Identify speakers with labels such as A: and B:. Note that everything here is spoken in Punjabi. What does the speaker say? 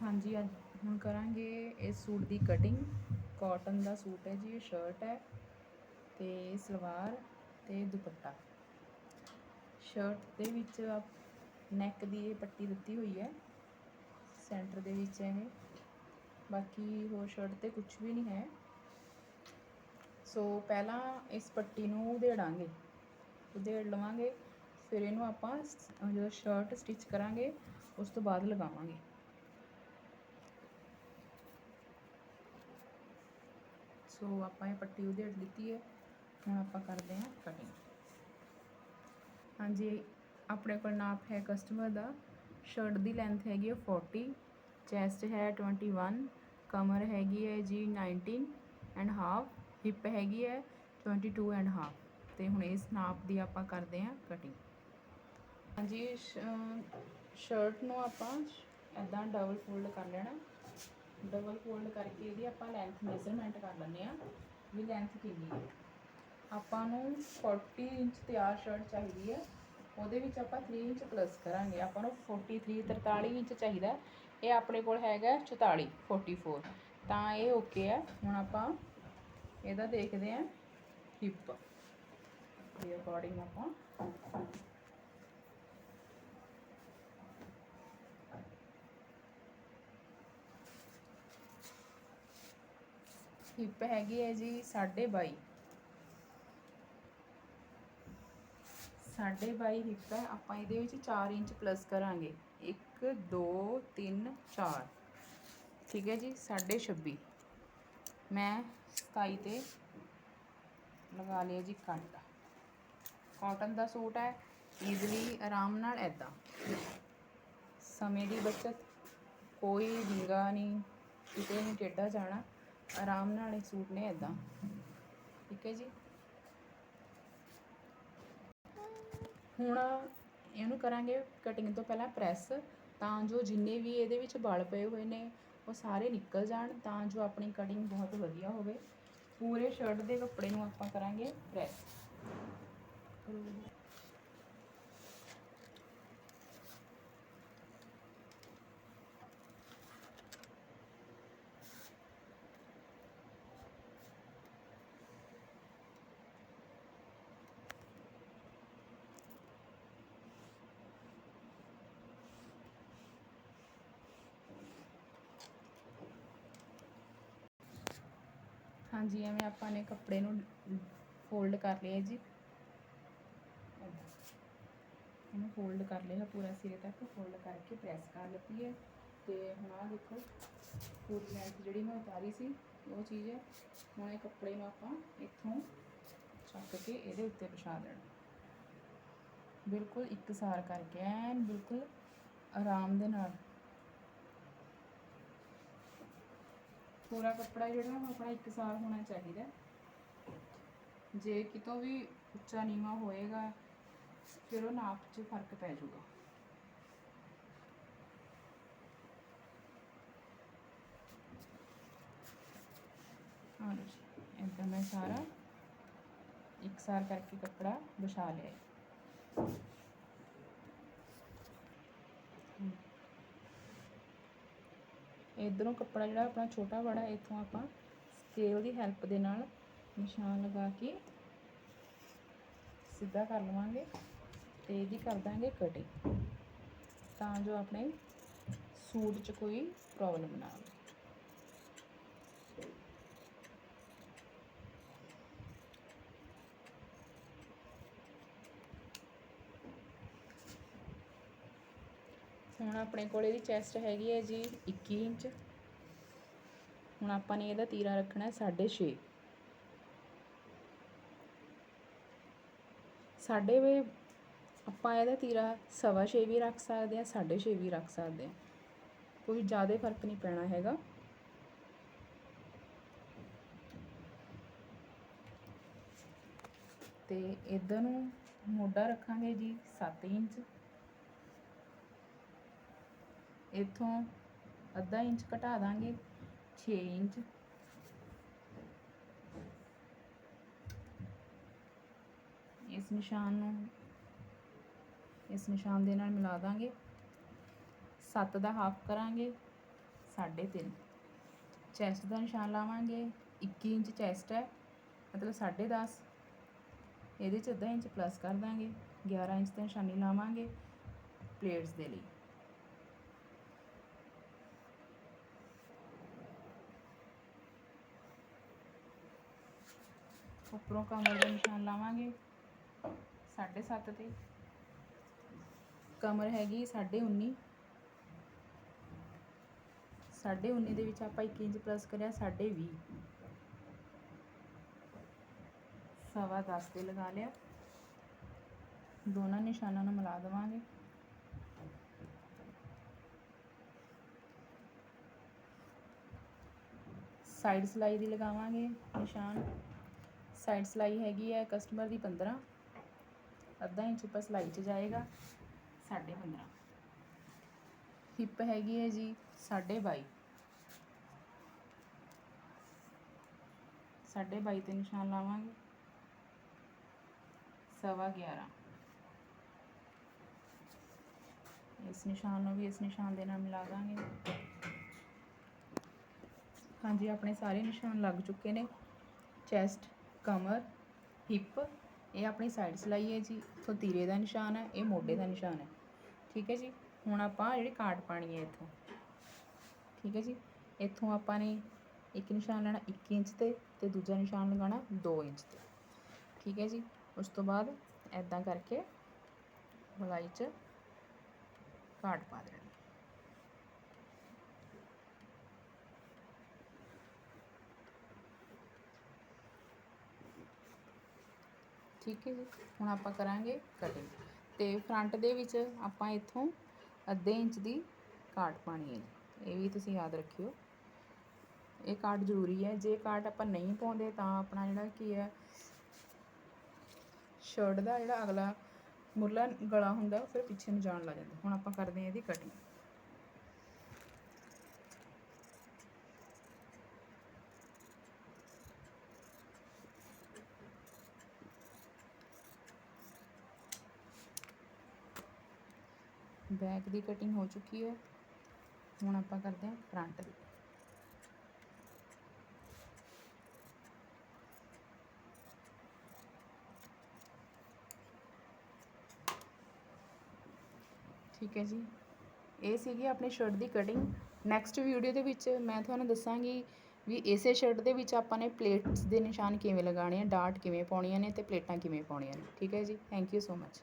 A: ਹਾਂਜੀ, ਅੱਜ ਹੁਣ ਕਰਾਂਗੇ ਇਸ ਸੂਟ ਦੀ ਕਟਿੰਗ ਕਾਟਨ ਦਾ ਸੂਟ ਹੈ ਜੀ, ਇਹ ਸ਼ਰਟ ਹੈ ਤੇ ਸਲਵਾਰ ਤੇ ਦੁਪੱਟਾ। ਸ਼ਰਟ ਦੇ ਵਿੱਚ ਨੈਕ ਦੀ ਇਹ ਪੱਟੀ ਦਿੱਤੀ ਹੋਈ ਹੈ। ਸੈਂਟਰ ਦੇ ਵਿੱਚ ਇਹ। ਬਾਕੀ ਹੋਰ ਸ਼ਰਟ ਤੇ ਕੁਝ ਵੀ ਨਹੀਂ ਹੈ। ਸੋ ਪਹਿਲਾਂ ਇਸ ਪੱਟੀ ਨੂੰ ਉਧੇੜਾਂਗੇ। ਉਧੇੜ ਲਵਾਂਗੇ, ਫਿਰ ਇਹਨੂੰ ਆਪਾਂ ਜਦੋਂ ਸ਼ਰਟ ਸਟਿਚ ਕਰਾਂਗੇ, ਉਸ ਤੋਂ ਬਾਅਦ ਲਗਾਵਾਂਗੇ। ਸੋ ਆਪਾਂ ਇਹ ਪੱਟੀ ਉਧੇੜ ਦਿੱਤੀ ਹੈ। ਹੁਣ ਆਪਾਂ ਕਰਦੇ ਹਾਂ ਕਟਿੰਗ ਹਾਂਜੀ, ਆਪਣੇ ਕੋਲ ਨਾਪ ਹੈ ਕਸਟਮਰ ਦਾ। ਸ਼ਰਟ ਦੀ ਲੈਂਥ ਹੈਗੀ ਹੈ 40 ਚੈਸਟ ਹੈ 21 ਕਮਰ ਹੈਗੀ ਹੈ ਜੀ 19 ਐਂਡ ਹਾਫ ਹਿਪ ਹੈਗੀ ਹੈ 22 ਐਂਡ ਹਾਫ ਤੇ ਹੁਣ ਇਸ ਨਾਪ ਦੀ ਆਪਾਂ ਕਰਦੇ ਹਾਂ ਕਟਿੰਗ ਹਾਂਜੀ ਸ਼ਰਟ ਨੂੰ ਆਪਾਂ ਐਦਾਂ ਡਬਲ ਫੋਲਡ ਕਰ ਲੈਣਾ। ਡਬਲ ਫੋਲਡ ਕਰਕੇ ਇਹਦੀ ਆਪਾਂ ਲੈਂਥ ਮੈਜ਼ਰਮੈਂਟ ਕਰ ਲੈਂਦੇ ਆ ਵੀ ਲੈਂਥ ਕਿੰਨੀ ਹੈ। ਆਪਾਂ ਨੂੰ 40 ਇੰਚ ਤਿਆਰ ਸ਼ਰਟ ਚਾਹੀਦੀ ਹੈ। ਉਹਦੇ ਵਿੱਚ ਆਪਾਂ 3 ਇੰਚ ਪਲੱਸ ਕਰਾਂਗੇ। ਆਪਾਂ ਨੂੰ 43 43 ਇੰਚ ਚਾਹੀਦਾ। ਇਹ ਆਪਣੇ ਕੋਲ ਹੈਗਾ 44 44 ਤਾਂ ਇਹ ਓਕੇ ਹੈ। ਹੁਣ ਆਪਾਂ ਇਹਦਾ ਦੇਖਦੇ ਹਾਂ ਹਿੱਪ ਦੇ ਅਕੋਰਡਿੰਗ ਆਪਾਂ ਹਿੱਪ ਹੈਗੀ ਹੈ ਜੀ 22.5 ਸਾਢੇ 22 ਹਿੱਪ ਹੈ, ਆਪਾਂ ਇਹਦੇ ਵਿੱਚ 4 ਇੰਚ ਪਲੱਸ ਕਰਾਂਗੇ। 1 2 3 4 ਠੀਕ ਹੈ ਜੀ, ਸਾਢੇ 26 ਮੈਂ 27 ਤੇ ਲਗਾ ਲਿਆ ਜੀ ਕੱਟ। ਕਾਟਨ ਦਾ ਸੂਟ ਹੈ ਈਜ਼ਲੀ ਆਰਾਮ ਨਾਲ ਐਦਾਂ ਸਮੇਂ ਦੀ ਬਚਤ, ਕੋਈ ਵਿੰਗਾ ਨਹੀਂ, ਕਿਤੇ ਨਹੀਂ ਟੇਢਾ ਜਾਣਾ। ਆਰਾਮ ਨਾਲ ਇਹ ਸੂਟ ਨੇ ਐਦਾਂ ਠੀਕ ਹੈ ਜੀ। ਹੁਣ ਇਹਨੂੰ ਕਰਾਂਗੇ ਕਟਿੰਗ ਤੋਂ ਪਹਿਲਾਂ ਪ੍ਰੈਸ ਤਾਂ ਜੋ ਜਿੰਨੇ ਵੀ ਇਹਦੇ ਵਿੱਚ ਬਲ ਪਏ ਹੋਏ ਨੇ, ਉਹ ਸਾਰੇ ਨਿਕਲ ਜਾਣ, ਤਾਂ ਜੋ ਆਪਣੀ ਕਟਿੰਗ ਬਹੁਤ ਵਧੀਆ ਹੋਵੇ। ਪੂਰੇ ਸ਼ਰਟ ਦੇ ਕੱਪੜੇ ਨੂੰ ਆਪਾਂ ਕਰਾਂਗੇ ਪ੍ਰੈਸ ਹਾਂਜੀ, ਐਵੇਂ ਆਪਾਂ ਨੇ ਕੱਪੜੇ ਨੂੰ ਫੋਲਡ ਕਰ ਲਿਆ ਜੀ। ਏਦਾਂ। ਇਹਨੂੰ ਫੋਲਡ ਕਰ ਲਿਆ, ਪੂਰਾ ਸਿਰੇ ਤੱਕ ਫੋਲਡ ਕਰਕੇ ਪ੍ਰੈਸ ਕਰ ਲਿੱਤੀ ਹੈ। ਤੇ ਹੁਣ ਆਹ ਦੇਖੋ, ਪੂਰੀ ਲੈਂਥ ਜਿਹੜੀ ਮੈਂ ਉਤਾਰੀ ਸੀ, ਉਹ ਚੀਜ਼ ਹੈ, ਹੁਣ ਇਹ ਕੱਪੜੇ ਨੂੰ ਆਪਾਂ ਇੱਥੋਂ ਚੱਕ ਕੇ ਇਹਦੇ ਉੱਤੇ ਵਿਛਾ ਦੇਣਾ। ਬਿਲਕੁਲ ਇੱਕਸਾਰ ਕਰਕੇ, ਐਨ ਬਿਲਕੁਲ ਆਰਾਮ ਦੇ ਨਾਲ। ਪੂਰਾ ਕੱਪੜਾ ਜਿਹੜਾ ਉਹ ਆਪਣਾ ਇੱਕਸਾਰ ਹੋਣਾ ਚਾਹੀਦਾ। ਜੇ ਕਿਤੋਂ ਵੀ ਉੱਚਾ ਨੀਵਾ ਹੋਏਗਾ, ਫਿਰ ਉਹ ਨਾਪ 'ਚ ਫ਼ਰਕ ਪੈ ਜਾਊਗਾ। ਹਾਂ ਜੀ ਮੈਂ ਸਾਰਾ ਇੱਕਸਾਰ ਕਰਕੇ ਕੱਪੜਾ ਵਿਛਾ ਲਿਆ ਹੈ। ਹਮ। ਇਧਰੋਂ ਕੱਪੜਾ ਜਿਹੜਾ ਆਪਣਾ ਛੋਟਾ ਬੜਾ, ਇੱਥੋਂ ਆਪਾਂ ਸਕੇਲ ਦੀ ਹੈਲਪ ਦੇ ਨਾਲ ਨਿਸ਼ਾਨ ਲਗਾ ਕੇ ਸਿੱਧਾ ਕਰ ਲਵਾਂਗੇ ਤੇ ਇਹਦੀ ਕਰ ਦਾਂਗੇ ਕਟਿੰਗ ਤਾਂ ਜੋ ਆਪਣੇ ਸੂਟ 'ਚ ਕੋਈ ਪ੍ਰੋਬਲਮ ਨਾ ਆਵੇ। ਹੁਣ ਆਪਣੇ ਕੋਲ ਇਹਦੀ ਚੈਸਟ ਹੈਗੀ ਹੈ ਜੀ 21 ਇੰਚ। ਹੁਣ ਆਪਾਂ ਨੇ ਇਹਦਾ ਤੀਰਾ ਰੱਖਣਾ ਹੈ 6.5 ਸਾਡੇ ਵੇ ਆਪਾਂ ਇਹਦਾ ਤੀਰਾ ਸਵਾ ਛੇ ਵੀ ਰੱਖ ਸਕਦੇ ਹਾਂ 6.5 ਵੀ ਰੱਖ ਸਕਦੇ ਹਾਂ। ਕੋਈ ਜ਼ਿਆਦਾ ਫ਼ਰਕ ਨਹੀਂ ਪੈਣਾ ਹੈਗਾ। ਤੇ ਇਧਰ ਨੂੰ ਮੋਢਾ ਰੱਖਾਂਗੇ ਜੀ 7 ਇੰਚ। ਇੱਥੋਂ ਅੱਧਾ ਇੰਚ ਘਟਾ ਦਾਂਗੇ 6 ਇੰਚ। ਇਸ ਨਿਸ਼ਾਨ ਨੂੰ, ਇਸ ਨਿਸ਼ਾਨ ਦੇ ਨਾਲ ਮਿਲਾ ਦਾਂਗੇ। 7 ਦਾ ਹਾਫ ਕਰਾਂਗੇ 3.5 ਚੈਸਟ ਦਾ ਨਿਸ਼ਾਨ ਲਾਵਾਂਗੇ 21 ਇੰਚ ਚੈਸਟ ਹੈ, ਮਤਲਬ 10.5 ਇਹਦੇ ਚ ਅੱਧਾ ਇੰਚ ਪਲੱਸ ਕਰ ਦਾਂਗੇ 11 ਇੰਚ ਤੇ ਨਿਸ਼ਾਨੀ ਲਾਵਾਂਗੇ ਪਲੇਟਸ ਦੇ ਲਈ। ਉੱਪਰੋਂ ਕਮਰ ਦਾ ਨਿਸ਼ਾਨ ਲਾਵਾਂਗੇ। 7.5 ਤੇ। ਕਮਰ ਹੈਗੀ 19.5 19.5 ਦੇ ਵਿੱਚ ਆਪਾਂ 1 ਇੰਚ ਪਲੱਸ ਕਰਿਆ 20.5 ਸਵਾ 10 ਤੇ ਲਗਾ ਲਿਆ। ਦੋਨਾਂ ਨਿਸ਼ਾਨਾਂ ਨੂੰ ਮਿਲਾ ਦੇਵਾਂਗੇ। ਸਾਈਡ ਸਲਾਈ ਦੀ ਲਗਾਵਾਂਗੇ ਨਿਸ਼ਾਨ। ਸਾਈਡ ਸਲਾਈ ਹੈਗੀ ਹੈ ਕਸਟਮਰ ਦੀ 15 ਅੱਧਾ ਇੰਚ ਉੱਪਰ ਸਲਾਈ 'ਚ ਜਾਏਗਾ 15.5 ਹਿੱਪ ਹੈਗੀ ਹੈ ਜੀ 22.5 22.5 ਤੇ ਨਿਸ਼ਾਨ ਲਾਵਾਂਗੇ। ਸਵਾ 11 ਇਸ ਨਿਸ਼ਾਨ ਨੂੰ ਵੀ ਇਸ ਨਿਸ਼ਾਨ ਦੇ ਨਾਲ ਮਿਲਾ ਦਾਂਗੇ। ਹਾਂਜੀ, ਆਪਣੇ ਸਾਰੇ ਨਿਸ਼ਾਨ ਲੱਗ ਚੁੱਕੇ ਨੇ। ਚੈਸਟ ਕਮਰ, ਹਿੱਪ, ਇਹ ਆਪਣੀ ਸਾਈਡ ਸਲਾਈ ਹੈ ਜੀ। ਇੱਥੋਂ ਤੀਰੇ ਦਾ ਨਿਸ਼ਾਨ ਹੈ, ਇਹ ਮੋਢੇ ਦਾ ਨਿਸ਼ਾਨ ਹੈ। ਠੀਕ ਹੈ ਜੀ? ਹੁਣ ਆਪਾਂ ਜਿਹੜੀ ਕਾਟ ਪਾਣੀ ਹੈ ਇੱਥੋਂ। ਠੀਕ ਹੈ ਜੀ? ਇੱਥੋਂ ਆਪਾਂ ਨੇ ਇੱਕ ਨਿਸ਼ਾਨ ਲੈਣਾ 1 ਇੰਚ ਤੇ ਤੇ ਦੂਜਾ ਨਿਸ਼ਾਨ ਲਗਾਉਣਾ 2 ਇੰਚ ਤੇ। ਠੀਕ ਹੈ ਜੀ? ਉਸ ਤੋਂ ਬਾਅਦ ਐਦਾਂ ਕਰਕੇ ਮਲਾਈ 'ਚ ਕਾਟ ਪਾ ਦੇਣੀ। ਠੀਕ ਹੈ ਜੀ, ਹੁਣ ਆਪਾਂ ਕਰਾਂਗੇ ਕਟਿੰਗ ਤੇ ਫਰੰਟ ਦੇ ਵਿੱਚ ਆਪਾਂ ਇੱਥੋਂ ਅੱਧੇ ਇੰਚ ਦੀ ਕਾਟ ਪਾਣੀ ਹੈ ਜੀ। ਇਹ ਵੀ ਤੁਸੀਂ ਯਾਦ ਰੱਖਿਓ। ਇਹ ਕਾਟ ਜ਼ਰੂਰੀ ਹੈ, ਜੇ ਕਾਟ ਆਪਾਂ ਨਹੀਂ ਪਾਉਂਦੇ ਤਾਂ ਆਪਣਾ ਜਿਹੜਾ ਕੀ ਹੈ ਸ਼ਰਟ ਦਾ ਜਿਹੜਾ ਅਗਲਾ ਮੁਰਲਾ ਗਲਾ ਹੁੰਦਾ ਉਹ ਫਿਰ ਪਿੱਛੇ ਨੂੰ ਜਾਣ ਲੱਗ ਜਾਂਦਾ। ਹੁਣ ਆਪਾਂ ਕਰਦੇ ਹਾਂ ਇਹਦੀ ਕਟਿੰਗ ਬੈਕ ਦੀ ਕਟਿੰਗ ਹੋ ਚੁੱਕੀ ਹੈ ਹੁਣ ਆਪਾਂ ਕਰਦੇ ਹਾਂ ਫਰੰਟ ਦੀ ਠੀਕ ਹੈ ਜੀ ਇਹ ਸੀਗੀ ਆਪਣੀ ਸ਼ਰਟ ਦੀ ਕਟਿੰਗ ਨੈਕਸਟ ਵੀਡੀਓ ਦੇ ਵਿੱਚ ਮੈਂ ਤੁਹਾਨੂੰ ਦੱਸਾਂਗੀ ਵੀ ਇਸੇ ਸ਼ਰਟ ਦੇ ਵਿੱਚ ਆਪਾਂ ਨੇ ਪਲੇਟਸ ਦੇ ਨਿਸ਼ਾਨ ਕਿਵੇਂ ਲਗਾਉਣੇ ਆ ਡਾਟ ਕਿਵੇਂ ਪਾਉਣੀਆਂ ਨੇ ਤੇ ਪਲੇਟਾਂ ਕਿਵੇਂ ਪਾਉਣੀਆਂ ਨੇ ਠੀਕ ਹੈ ਜੀ ਥੈਂਕ ਯੂ ਸੋ ਮਚ